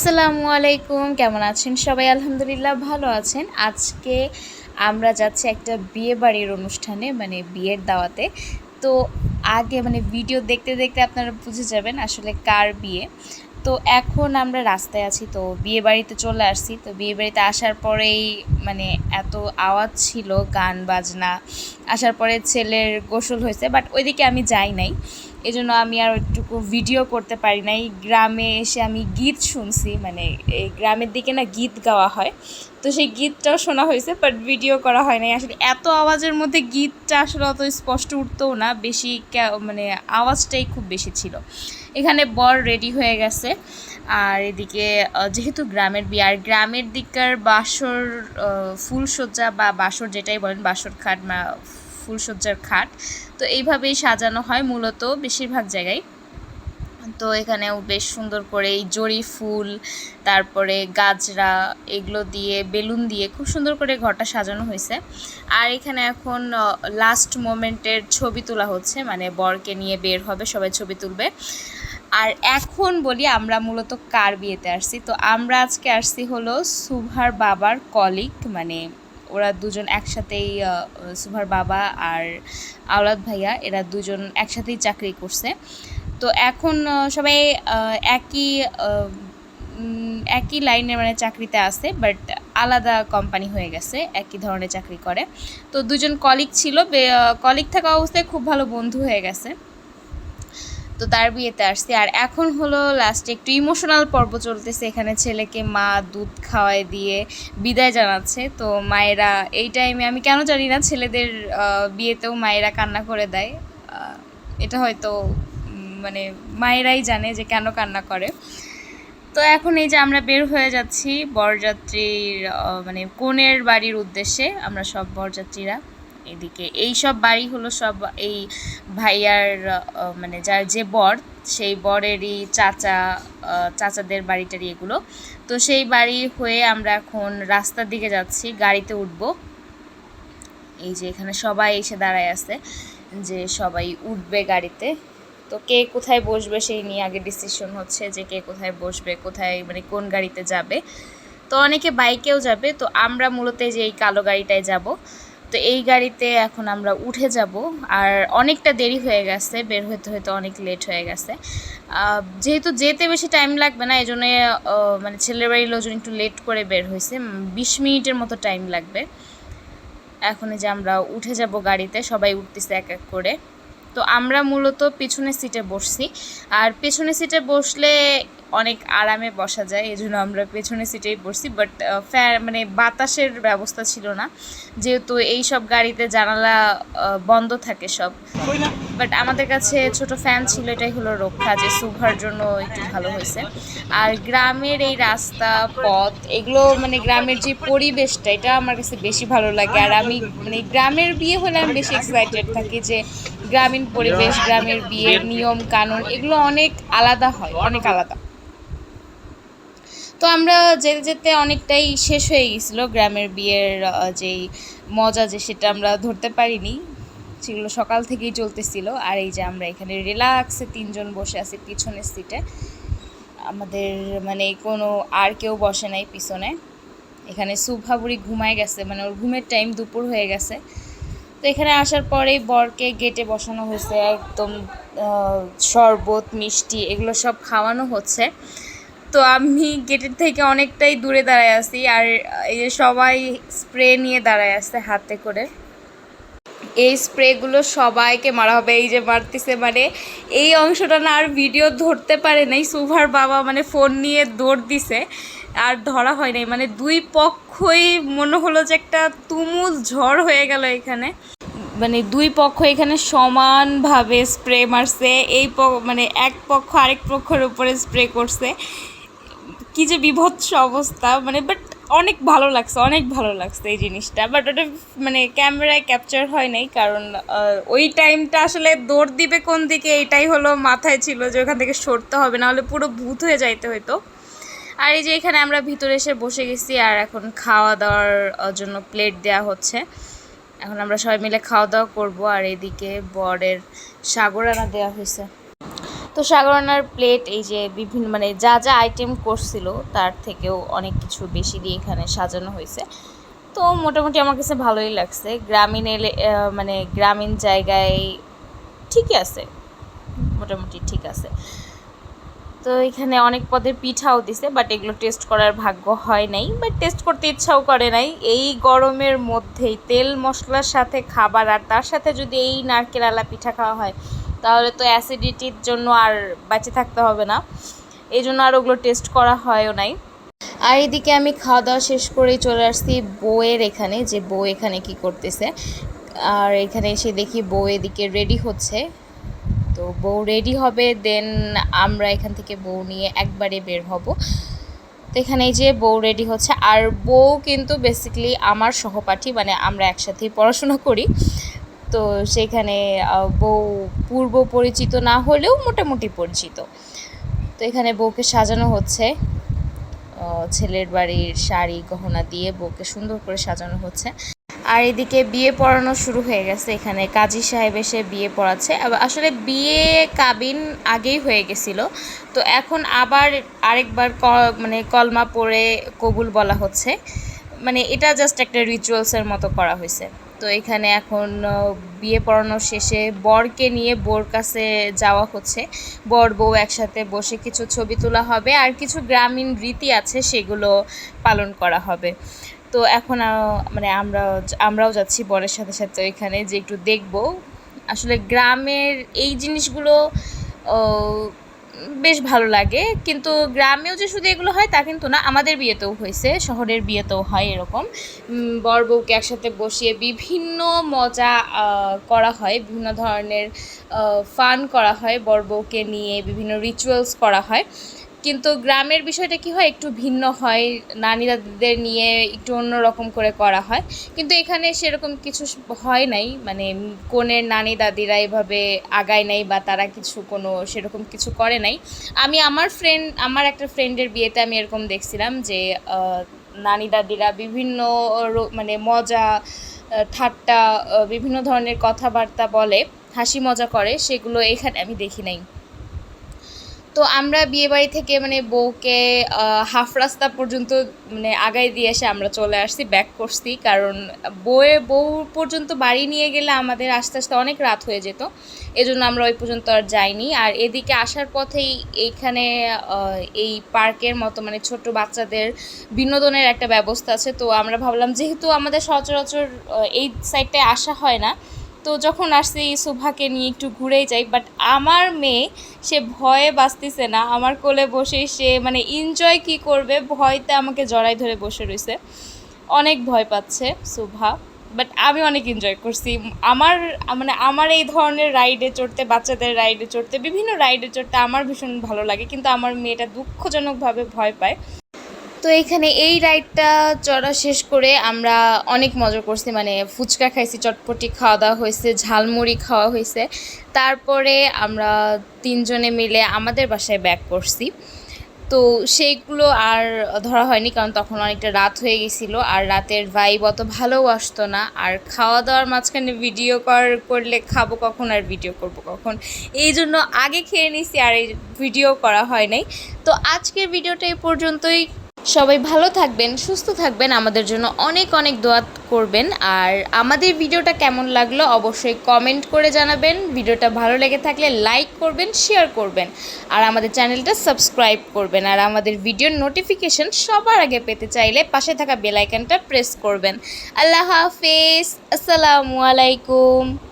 আসসালামু আলাইকুম, কেমন আছেন সবাই? আলহামদুলিল্লাহ ভালো আছেন। আজকে আমরা যাচ্ছি একটা বিয়ে বাড়ির অনুষ্ঠানে মানে বিয়ের দাওয়াতে। তো আগে মানে ভিডিও দেখতে দেখতে আপনারা বুঝে যাবেন আসলে কার বিয়ে। তো এখন আমরা রাস্তায় আছি, তো বিয়ে বাড়িতে চলে আসছি। তো বিয়ে বাড়িতে আসার পরেই মানে এত আওয়াজ ছিল, গান, বাজনা। আসার পরে ছেলের গোসল হয়েছে, বাট ওইদিকে আমি যাই নাই। এই জন্য আমি আর একটুকু ভিডিও করতে পারি নাই। গ্রামে এসে আমি গীত শুনছি মানে এই গ্রামের দিকে না গীত গাওয়া হয়। তো সেই গীতটাও শোনা হয়েছে বাট ভিডিও করা হয় নাই। আসলে এত আওয়াজের মধ্যে গীতটা আসলে অত স্পষ্ট উঠতেও না, বেশি মানে আওয়াজটাই খুব বেশি ছিল। এখানে বর রেডি হয়ে গেছে। আর এদিকে যেহেতু গ্রামের বিয়ে, আর গ্রামের দিককার বাসর ফুলসজ্জা বা বাসর যেটাই বলেন, বাসর খাট ফুলসজ্জার খাট। তো এইভাবেই সাজানো হয় মূলত বেশিরভাগ জায়গায়। তো এখানেও বেশ সুন্দর করে এই জড়ি ফুল, তারপরে গাজরা এগুলো দিয়ে, বেলুন দিয়ে খুব সুন্দর করে ঘরটা সাজানো হয়েছে। আর এখানে এখন লাস্ট মোমেন্টের ছবি তোলা হচ্ছে মানে বরকে নিয়ে বের হবে, সবাই ছবি তুলবে। আর এখন বলি আমরা মূলত কার বিয়েতে আসছি? তো আমরা আজকে আসছি হলো সুভার বাবার কলিক মানে ওরা দুজন একসাথেই সুভার বাবা আর আওলাদ ভাইয়া, এরা দুজন একসাথেই চাকরি করছে। তো এখন সবাই একই একই লাইনে মানে চাকরিতে আছে বাট আলাদা কোম্পানি হয়ে গেছে, একই ধরনের চাকরি করে। তো দুজন কলিগ ছিল কলিগ থাকা অবস্থায় খুব ভালো বন্ধু হয়ে গেছে। তো তার বিয়েতে আসছি। আর এখন হলো লাস্টে একটু ইমোশনাল পর্ব চলতেছে। এখানে ছেলেকে মা দুধ খাওয়ায় দিয়ে বিদায় জানাচ্ছে। তো মায়েরা এই টাইমে আমি কেন জানি না, ছেলেদের বিয়েতেও মায়েরা কান্না করে দেয়। এটা হয়তো মানে মায়েরাই জানে যে কেন কান্না করে। তো এখন এই যে আমরা বের হয়ে যাচ্ছি বরযাত্রীর মানে কনের বাড়ির উদ্দেশ্যে। আমরা সব বরযাত্রীরা এদিকে। এই সব বাড়ি হলো সব এই ভাইয়ার মানে যার যে বর, সেই বরেরই চাচা চাচাদের বাড়িটারি এগুলো। তো সেই বাড়ি হয়ে আমরা এখন রাস্তার দিকে যাচ্ছি, গাড়িতে উঠবো। এই যে এখানে সবাই এসে দাঁড়ায় আছে যে সবাই উঠবে গাড়িতে। তো কে কোথায় বসবে সেই নিয়ে আগে ডিসিশন হচ্ছে যে কে কোথায় বসবে, কোথায় মানে কোন গাড়িতে যাবে। তো অনেকে বাইকেও যাবে, তো আমরা মূলত যে এই কালো গাড়িটায় যাব। তো এই গাড়িতে এখন আমরা উঠে যাব। আর অনেকটা দেরি হয়ে গেছে, বের হতে হয়তো অনেক লেট হয়ে গেছে। যেহেতু যেতে বেশি টাইম লাগবে না এই জন্য মানে ছেলের বাড়ির লোকজন একটু লেট করে বের হয়েছে বিশ মিনিটের মতো টাইম লাগবে। এখন যে আমরা উঠে যাব গাড়িতে, সবাই উঠতেছে এক এক করে। তো আমরা মূলত পিছনের সিটে বসছি। আর পেছনের সিটে বসলে অনেক আরামে বসা যায় এই জন্য আমরা পেছনের সিটেই বসছি। বাট ফ্যান মানে বাতাসের ব্যবস্থা ছিল না। যেহেতু এই সব গাড়িতে জানালা বন্ধ থাকে সব। বাট আমাদের কাছে ছোট ফ্যান ছিল, এটাই হলো রক্ষা, যে সুভার জন্য একটু ভালো হয়েছে। আর গ্রামের এই রাস্তা, পথ, এগুলো মানে গ্রামের যে পরিবেশটা, এটা আমার কাছে বেশি ভালো লাগে। আর আমি মানে গ্রামের বিয়ে হলে আমি বেশি এক্সাইটেড থাকি যে গ্রামীণ পরিবেশ গ্রামের বিয়ের নিয়ম কানুন এগুলো অনেক আলাদা হয় অনেক আলাদা। তো আমরা যেতে যেতে অনেকটাই শেষ হয়ে গেছিল গ্রামের বিয়ের যেই মজা যে সেটা আমরা ধরতে পারিনি। সেগুলো সকাল থেকেই চলতেছিল। আর এই যে আমরা এখানে রিল্যাক্সে তিনজন বসে আছি পিছনের সিটে আমাদের মানে কোনো আর কেউ বসে নাই পিছনে। এখানে সুভাবুড়ি ঘুমায় গেছে মানে ওর ঘুমের টাইম দুপুর হয়ে গেছে। তো এখানে আসার পরেই বরকে গেটে বসানো হয়েছে, একদম শরবত, মিষ্টি, এগুলো সব খাওয়ানো হচ্ছে। তো আমি গেটের থেকে অনেকটাই দূরে দাঁড়ায় আছি আর এই যে সবাই স্প্রে নিয়ে দাঁড়ায় আছে হাতে করে। এই স্প্রেগুলো সবাইকে মারা হবে, এই যে মারতেছে মানে এই অংশটা না আর ভিডিও ধরতে পারে নাই। সুভার বাবা মানে ফোন নিয়ে দৌড় দিছে, আর ধরা হয় নাই। মানে দুই পক্ষই মনে হলো যে একটা তুমুল ঝড় হয়ে গেল এখানে। মানে দুই পক্ষ এখানে সমানভাবে স্প্রে মারছে, এই মানে এক পক্ষ আরেক পক্ষের উপরে স্প্রে করছে। কি যে বিভৎস অবস্থা মানে বাট অনেক ভালো লাগছে, অনেক ভালো লাগছে এই জিনিসটা। বাট ওটা মানে ক্যামেরায় ক্যাপচার হয় নাই, কারণ ওই টাইমটা আসলে দৌড় দিবে কোন দিকে, এটাই হলো মাথায় ছিল যে ওখান থেকে সরতে হবে না হলে পুরো ভূত হয়ে যাইতে হতো আর এই যে এখানে আমরা ভিতরে এসে বসে গেছি, আর এখন খাওয়া দাওয়ার জন্য প্লেট দেওয়া হচ্ছে। এখন আমরা সবাই মিলে খাওয়া দাওয়া করব আর এদিকে বরের সাগরানা দেওয়া হয়েছে। তো সাগরানার প্লেট এই যে বিভিন্ন মানে যা যা আইটেম করছিল, তার থেকেও অনেক কিছু বেশি দিয়ে এখানে সাজানো হয়েছে। তো মোটামুটি আমার কাছে ভালোই লাগছে। গ্রামীণ এলে মানে গ্রামীণ জায়গায় ঠিকই আছে। মোটামুটি ঠিক আছে। তো এখানে অনেক পদের পিঠাও দিছে বাট এগুলো টেস্ট করার ভাগ্য হয় নাই। বাট টেস্ট করতে ইচ্ছাও করে নাই। এই গরমের মধ্যেই তেল, মশলার সাথে খাবার আর তার সাথে যদি এই নারকেল আলা পিঠা খাওয়া হয়, তাহলে তো অ্যাসিডিটির জন্য আর বেঁচে থাকতে হবে না। এই জন্য আর ওগুলো টেস্ট করা হয়ও নাই। আর এদিকে আমি খাওয়া দাওয়া শেষ করেই চলে আসছি বউয়ের এখানে, যে বউ এখানে কি করতেছে। আর এখানে এসে দেখি বউ এদিকে রেডি হচ্ছে। তো বউ রেডি হবে দেন আমরা এখান থেকে বউ নিয়ে একবারে বের হব। তো এখানে যে বউ রেডি হচ্ছে, আর বউ কিন্তু বেসিক্যালি আমার সহপাঠী মানে আমরা একসাথেই পড়াশোনা করি। তো সেখানে বউ পূর্ব পরিচিত না হলেও মোটামুটি পরিচিত। তো এখানে বউকে সাজানো হচ্ছে। ছেলের বাড়ির শাড়ি গহনা দিয়ে বউকে সুন্দর করে সাজানো হচ্ছে। আর এদিকে বিয়ে পড়ানো শুরু হয়ে গেছে এখানে। কাজী সাহেব এসে বিয়ে পড়াচ্ছে। আসলে বিয়ে কাবিন আগেই হয়ে গেছিল। তো এখন আবার আরেকবার মানে কলমা পড়ে কবুল বলা হচ্ছে। মানে এটা জাস্ট একটা রিচুয়ালসের মতো করা হয়েছে। তো এখানে এখন বিয়ে পড়ানো শেষে বরকে নিয়ে বোর কাছে যাওয়া হচ্ছে। বর বউ একসাথে বসে কিছু ছবি তোলা হবে। আর কিছু গ্রামীণ রীতি আছে সেগুলো পালন করা হবে। তো এখন মানে আমরা আমরাও যাচ্ছি বরের সাথে সাথে ওইখানে যে একটু দেখব। আসলে গ্রামের এই জিনিসগুলো বেশ ভালো লাগে। কিন্তু গ্রামেও যে শুধু এগুলো হয় তা কিন্তু না, আমাদের বিয়েতেও হয়েছে, শহরের বিয়েতেও হয় এরকম। বর বউকে একসাথে বসিয়ে বিভিন্ন মজা করা হয়, বিভিন্ন ধরনের ফান করা হয়, বর বউকে নিয়ে বিভিন্ন রিচুয়ালস করা হয়। কিন্তু গ্রামের বিষয়টা কি হয়? একটু ভিন্ন হয়। নানি দাদিদের নিয়ে একটু অন্যরকম করে করা হয়। কিন্তু এখানে সেরকম কিছু হয় নাই। মানে কনের নানি দাদিরা এভাবে আগায় নাই বা তারা কিছু কোনো সেরকম কিছু করে নাই। আমি আমার ফ্রেন্ড আমার একটা ফ্রেন্ডের বিয়েতে আমি এরকম দেখছিলাম যে নানি দাদিরা বিভিন্ন মানে মজা ঠাট্টা বিভিন্ন ধরনের কথাবার্তা বলে, হাসি মজা করে। সেগুলো এখানে আমি দেখি নাই। তো আমরা বিয়েবাড়ি থেকে মানে বউকে হাফ রাস্তা পর্যন্ত মানে আগাই দিয়ে এসে আমরা চলে আসছি ব্যাক করছি। কারণ বউয়ে, বউ পর্যন্ত বাড়ি নিয়ে গেলে আমাদের আস্তে আস্তে অনেক রাত হয়ে যেত। এজন্য আমরা ওই পর্যন্ত আর যাইনি। আর এদিকে আসার পথেই এইখানে এই পার্কের মতো মানে ছোট বাচ্চাদের বিনোদনের একটা ব্যবস্থা আছে। তো আমরা ভাবলাম যেহেতু আমাদের সচরাচর এই সাইডটায় আসা হয় না তো যখন আসছি সুভাকে নিয়ে একটু ঘুরেই যাই বাট আমার মেয়ে, সে ভয়ে বাঁচতেছে না। আমার কোলে বসে সে মানে এনজয় কি করবে, ভয়তে আমাকে জড়াই ধরে বসে রয়েছে অনেক ভয় পাচ্ছে সুভা বাট আমি অনেক এনজয় করছি। আমার মানে আমার এই ধরনের রাইডে চড়তে, বাচ্চাদের রাইডে চড়তে, বিভিন্ন রাইডে চড়তে আমার ভীষণ ভালো লাগে, কিন্তু আমার মেয়েটা দুঃখজনকভাবে ভয় পায়। তো এখানে এই রাইডটা চড়া শেষ করে আমরা অনেক মজা করছি মানে ফুচকা খাইছি, চটপটি খাওয়া দাওয়া হয়েছে, ঝালমুড়ি খাওয়া হয়েছে। তারপরে আমরা তিনজনে মিলে আমাদের বাসায় ব্যাক করছি। তো সেইগুলো আর ধরা হয়নি, কারণ তখন অনেকটা রাত হয়ে গেছিল, আর রাতের ভাইব অত ভালোও আসতো না। আর খাওয়া দাওয়ার মাঝখানে ভিডিও কর করলে খাব কখন আর ভিডিও করব কখন? এই জন্য আগে খেয়ে নিছি, আর এই ভিডিও করা হয় নাই। তো আজকের ভিডিওটা এই পর্যন্তই। সবাই ভালো থাকবেন, সুস্থ থাকবেন। আমাদের জন্য অনেক অনেক দোয়া করবেন। আর আমাদের ভিডিওটা কেমন লাগল অবশ্যই কমেন্ট করে জানাবেন। ভিডিওটা ভালো লেগে থাকলে লাইক করবেন শেয়ার করবেন। আর আমাদের চ্যানেলটা সাবস্ক্রাইব করবেন। আর আমাদের ভিডিওর নোটিফিকেশন সবার আগে পেতে চাইলে পাশে থাকা বেলাইকানটা প্রেস করবেন। আল্লাহ হাফেজ। আসসালামু আলাইকুম।